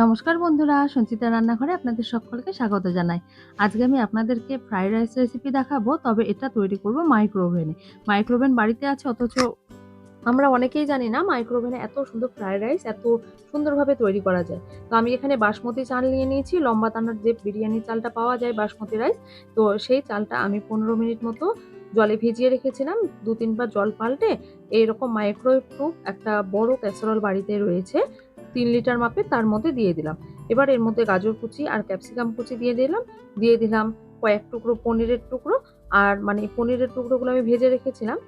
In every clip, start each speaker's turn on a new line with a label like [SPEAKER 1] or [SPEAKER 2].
[SPEAKER 1] নমস্কার বন্ধুরা, সঞ্চিতা রান্নাঘরে আপনাদের সকলকে স্বাগত জানাই। আজকে আমি আপনাদেরকে ফ্রাইড রাইস রেসিপি দেখাবো, তবে এটা তৈরি করব মাইক্রোওভেনে মাইক্রোওভেন বাড়িতে আছে, অথচ আমরা অনেকেই জানি না মাইক্রোওভেনে এত সুন্দর ফ্রাইড রাইস এত সুন্দরভাবে তৈরি করা যায়। তো আমি এখানে বাসমতি চাল নিয়ে নিয়েছি, লম্বা তানার যে বিরিয়ানি চালটা পাওয়া যায় বাসমতি রাইস তো সেই চালটা আমি পনেরো মিনিট মতো জলে ভিজিয়ে রেখেছিলাম দু তিনবার জল পাল্টে। এইরকম মাইক্রোওয়েভ প্রুফ একটা বড় ক্যাসারল বাড়িতে রয়েছে তিন লিটার মাপে তার মধ্যে দিয়ে দিলাম। এবার এর মধ্যে গাজর কুচি আর ক্যাপসিকাম কুচি দিয়ে দিলাম। দিয়ে দিলাম কয়েক টুকরো পনিরের টুকরো আর মানে পনিরের টুকরোগুলো আমি ভেজে রেখেছিলাম।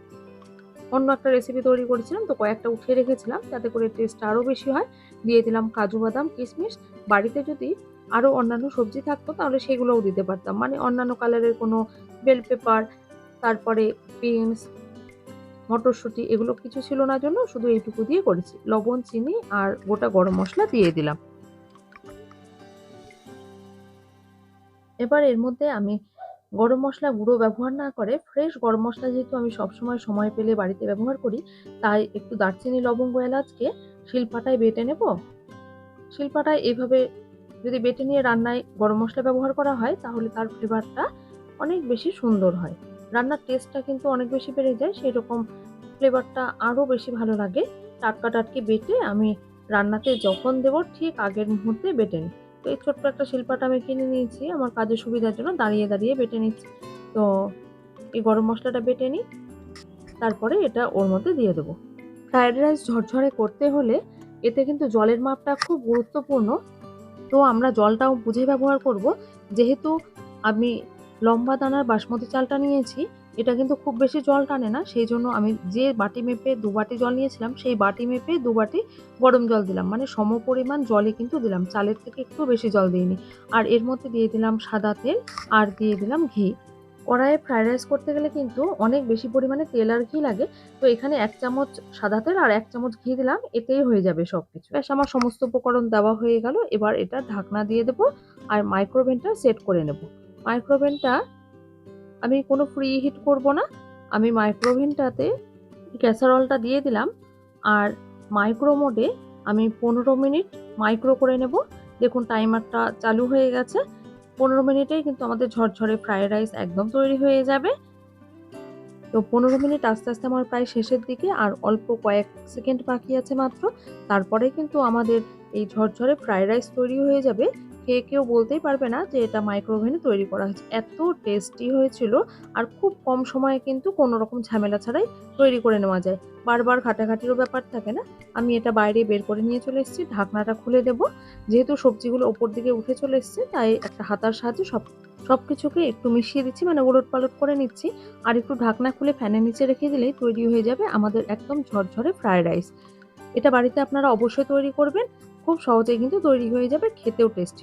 [SPEAKER 1] অন্য একটা রেসিপি তৈরি করেছিলাম, তো কয়েকটা উঠিয়ে রেখেছিলাম যাতে করে টেস্ট আরও বেশি হয়। দিয়ে দিলাম কাজু বাদাম, কিশমিশ। বাড়িতে যদি আরও অন্যান্য সবজি থাকতো তাহলে সেগুলোও দিতে পারতাম। মানে অন্যান্য কালারের কোনো বেল পেপার তারপরে বিনস মটরশুঁটি, এগুলো কিছু ছিল না জন্য শুধু এইটুকু দিয়ে করেছি। লবণ, চিনি আর গোটা গরম মশলা দিয়ে দিলাম। এবার এর মধ্যে আমি গরম মশলা গুঁড়ো ব্যবহার না করে ফ্রেশ গরম মশলা যেহেতু আমি সবসময় সময় পেলে বাড়িতে ব্যবহার করি, তাই একটু দারচিনি, লবঙ্গ, এলাচকে শিলপাটায় বেটে নেব। শিলপাটায় এইভাবে যদি বেটে নিয়ে রান্নায় গরম মশলা ব্যবহার করা হয়, তাহলে তার ফ্লেভারটা অনেক বেশি সুন্দর হয়। রান্নার টেস্টটা কিন্তু অনেক বেশি বেড়ে যায় সেই রকম ফ্লেভারটা আরও বেশি ভালো লাগে। টাটকা টাটকি বেটে আমি রান্নাতে যখন দেবো ঠিক আগের মুহূর্তে বেটে নিই। তো এই ছোট্ট একটা শিল্পাটা আমি কিনে নিয়েছি, আমার কাজের সুবিধার জন্য দাঁড়িয়ে দাঁড়িয়ে বেটে নিচ্ছি। তো এই গরম মশলাটা বেটে নিই, তারপরে এটা ওর মধ্যে দিয়ে দেবো। ফ্রায়েড রাইস ঝরঝরে করতে হলে এতে কিন্তু জলের মাপটা খুব গুরুত্বপূর্ণ। তো আমরা জলটাও বুঝে ব্যবহার করব, যেহেতু আমি লম্বা দানার বাসমতি চালটা নিয়েছি, এটা কিন্তু খুব বেশি জল টানে না, সেই জন্য আমি যে বাটি মেপে দু বাটি জল নিয়েছিলাম, সেই বাটি মেপে দু বাটি গরম জল দিলাম মানে সম পরিমাণ জলই কিন্তু দিলাম, চালের থেকে একটু বেশি জল দিইনি। আর এর মধ্যে দিয়ে দিলাম সাদা তেল আর দিয়ে দিলাম ঘি। কড়াইয়ে ফ্রাইড রাইস করতে গেলে কিন্তু অনেক বেশি পরিমাণে তেল আর ঘি লাগে, তো এখানে এক চামচ সাদা তেল আর এক চামচ ঘি দিলাম, এতেই হয়ে যাবে সব কিছু ব্যাস, আমার সমস্ত উপকরণ দেওয়া হয়ে গেল, এবার এটা ঢাকনা দিয়ে দেবো আর মাইক্রোওভেনটা সেট করে নেব। মাইক্রোওভেনটা আমি কোনো ফ্রি হিট করব না। আমি মাইক্রোওভেনটাতে ক্যাসারলটা দিয়ে দিলাম আর মাইক্রো মোডে আমি পনেরো মিনিট মাইক্রো করে নেব। দেখুন টাইমারটা চালু হয়ে গেছে। পনেরো মিনিটেই কিন্তু আমাদের ঝরঝরে ফ্রায়েড রাইস একদম তৈরি হয়ে যাবে। তো পনেরো মিনিট আস্তে আস্তে আমার প্রায় শেষের দিকে আর অল্প কয়েক সেকেন্ড বাকি আছে মাত্র। তারপরে কিন্তু আমাদের এই ঝরঝরে ফ্রায়েড রাইস তৈরি হয়ে যাবে। খেয়ে কেউ বলতেই পারবে না যে এটা মাইক্রোওভেনে তৈরি করা হয়েছে। এত টেস্টি হয়েছিল আর খুব কম সময়ে কিন্তু কোনো রকম ঝামেলা ছাড়াই তৈরি করে নেওয়া যায়। বারবার ঘাটাঘাটিরও ব্যাপার থাকে না। আমি এটা বাইরে বের করে নিয়ে চলে এসেছি, ঢাকনাটা খুলে দেব। যেহেতু সবজিগুলো ওপর দিকে উঠে চলে এসছে, তাই একটা হাতার সাহায্যে সব সব কিছুকে একটু মিশিয়ে দিচ্ছি মানে ওলট পালট করে নিচ্ছি। আর একটু ঢাকনা খুলে ফ্যানের নিচে রেখে দিলেই তৈরি হয়ে যাবে আমাদের একদম ঝরঝরে ফ্রায়েড রাইস। এটা বাড়িতে আপনারা অবশ্যই তৈরি করবেন, খুব সহজেই কিন্তু তৈরি হয়ে যাবে, খেতেও টেস্টি।